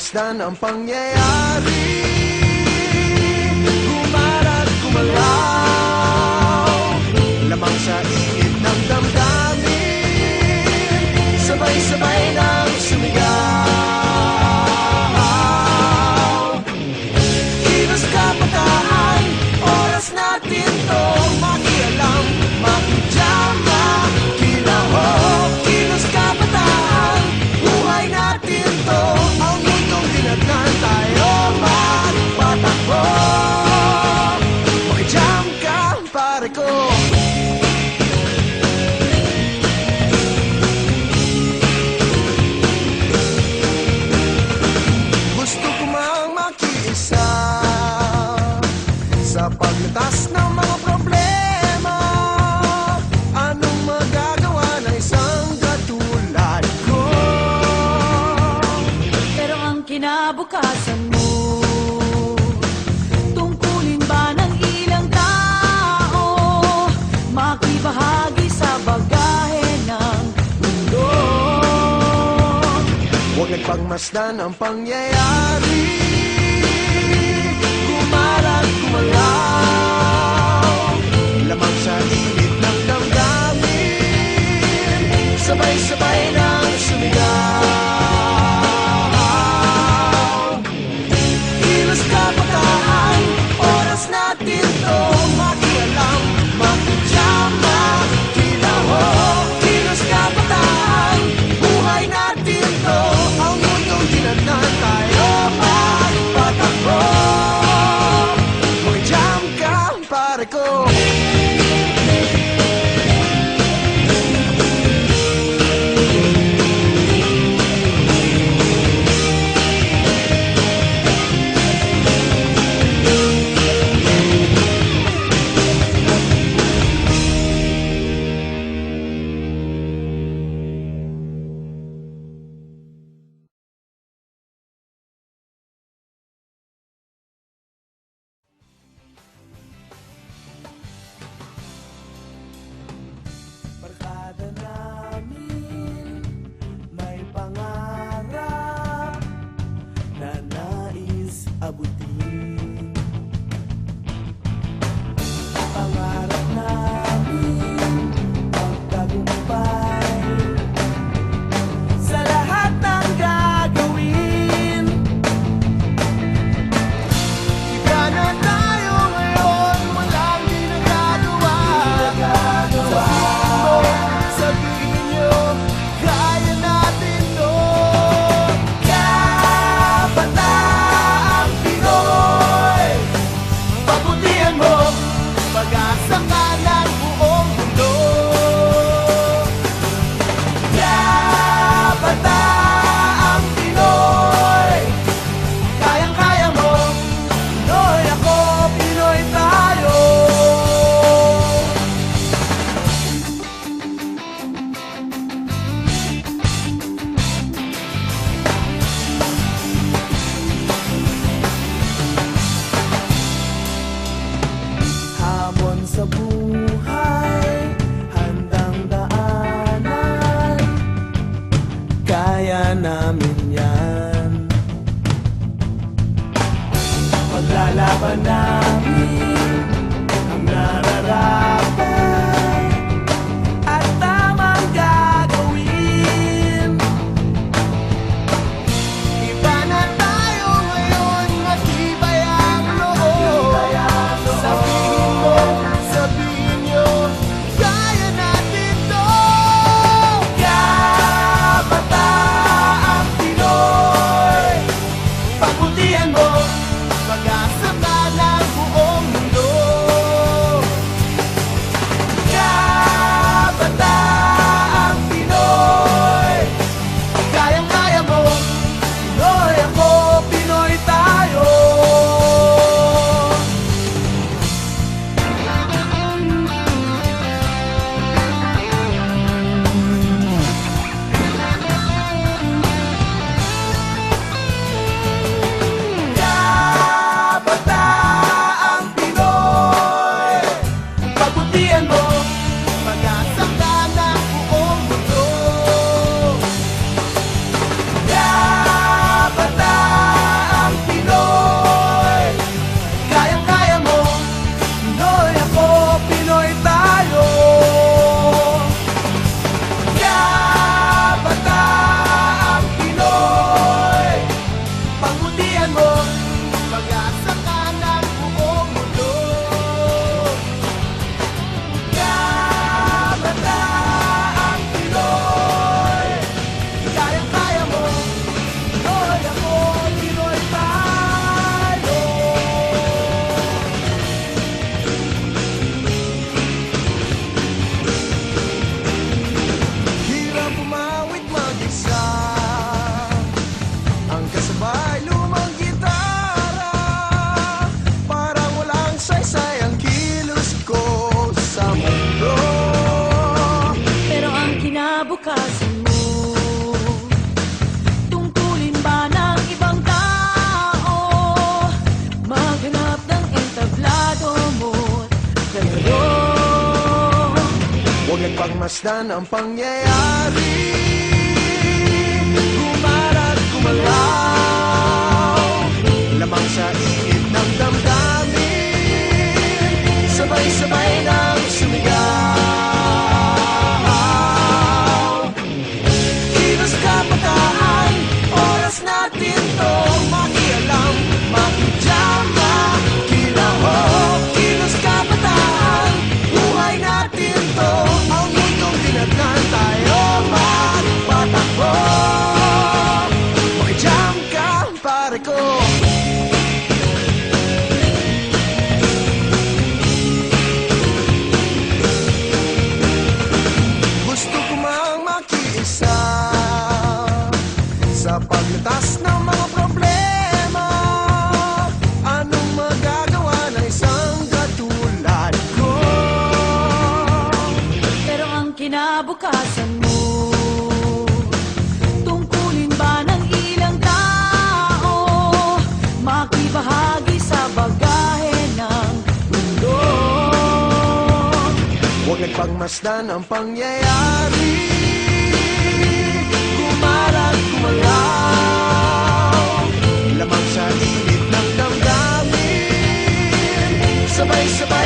Masdan ang pangyayari. Lutas ng problema Anong magagawa ng isang katulad ko? Pero ang kinabukasan mo Tungkulin ba ng ilang tao? Makibahagi sa bagahe ng mundo. Huwag nagpagmasdan ang pangyayari. Sabay-sabay ng sumigaw. Kilos kapakahan Oras natin to Makialam, makijam, makilaho Kilos kapakahan Buhay natin to Ang mundong ginanan tayo Magpatakbo Hoy jam ka, pare ko. upang ang pangyayari. pagmasdan ang pangyayari. Kumalat, kumalaw. Lamang sa init ng damdamin. Sabay-sabay